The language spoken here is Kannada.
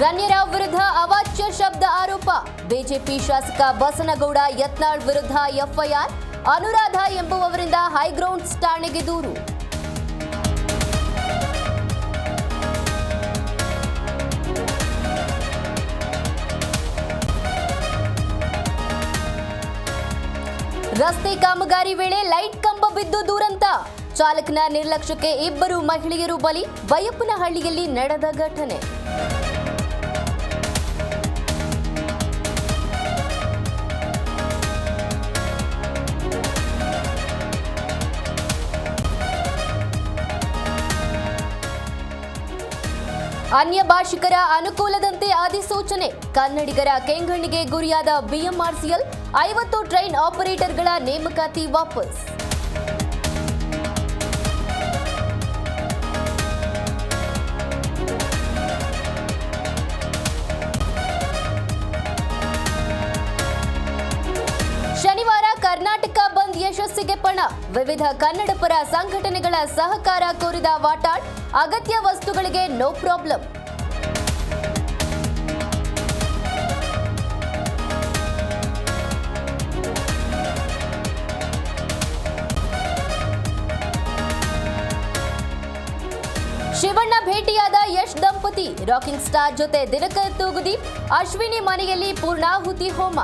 ಗಣ್ಯರ ವಿರುದ್ಧ ಅವಾಚ್ಯ ಶಬ್ದ ಆರೋಪ. ಬಿಜೆಪಿ ಶಾಸಕ ಬಸನಗೌಡ ಯತ್ನಾಳ್ ವಿರುದ್ಧ ಎಫ್ಐಆರ್. ಅನುರಾಧ ಎಂಬುವವರಿಂದ ಹೈಗ್ರೌಂಡ್ಸ್ ಠಾಣೆಗೆ ದೂರು. ರಸ್ತೆ ಕಾಮಗಾರಿ ವೇಳೆ ಲೈಟ್ ಕಂಬ ಬಿದ್ದು ದೂರಂತ. ಚಾಲಕನ ನಿರ್ಲಕ್ಷ್ಯಕ್ಕೆ ಇಬ್ಬರು ಮಹಿಳೆಯರು ಬಲಿ. ಬೈಯಪ್ಪನಹಳ್ಳಿಯಲ್ಲಿ ನಡೆದ ಘಟನೆ. ಅನ್ಯ ಭಾಷಿಕರ ಅನುಕೂಲದಂತೆ ಅಧಿಸೂಚನೆ. ಕನ್ನಡಿಗರ ಕೆಂಗಣ್ಣಿಗೆ ಗುರಿಯಾದ ಬಿಎಂಆರ್ಸಿಎಲ್ ಐವತ್ತು ಟ್ರೈನ್ ಆಪರೇಟರ್ಗಳ ನೇಮಕಾತಿ ವಾಪಸ್. ಯಶಸ್ಸಿಗೆ ಪಣ. ವಿವಿಧ ಕನ್ನಡಪರ ಸಂಘಟನೆಗಳ ಸಹಕಾರ ಕೋರಿದ ವಾಟಾಳ್, ಅಗತ್ಯ ವಸ್ತುಗಳಿಗೆ ನೋ ಪ್ರಾಬ್ಲಮ್. ಶಿವಣ್ಣ ಭೇಟಿಯಾದ ಯಶ್ ದಂಪತಿ, ರಾಕಿಂಗ್ ಸ್ಟಾರ್ ಜೊತೆ ದಿನಕರ್ ತೂಗುದೀಪ್, ಅಶ್ವಿನಿ ಮನೆಯಲ್ಲಿ ಪೂರ್ಣಾಹುತಿ ಹೋಮ.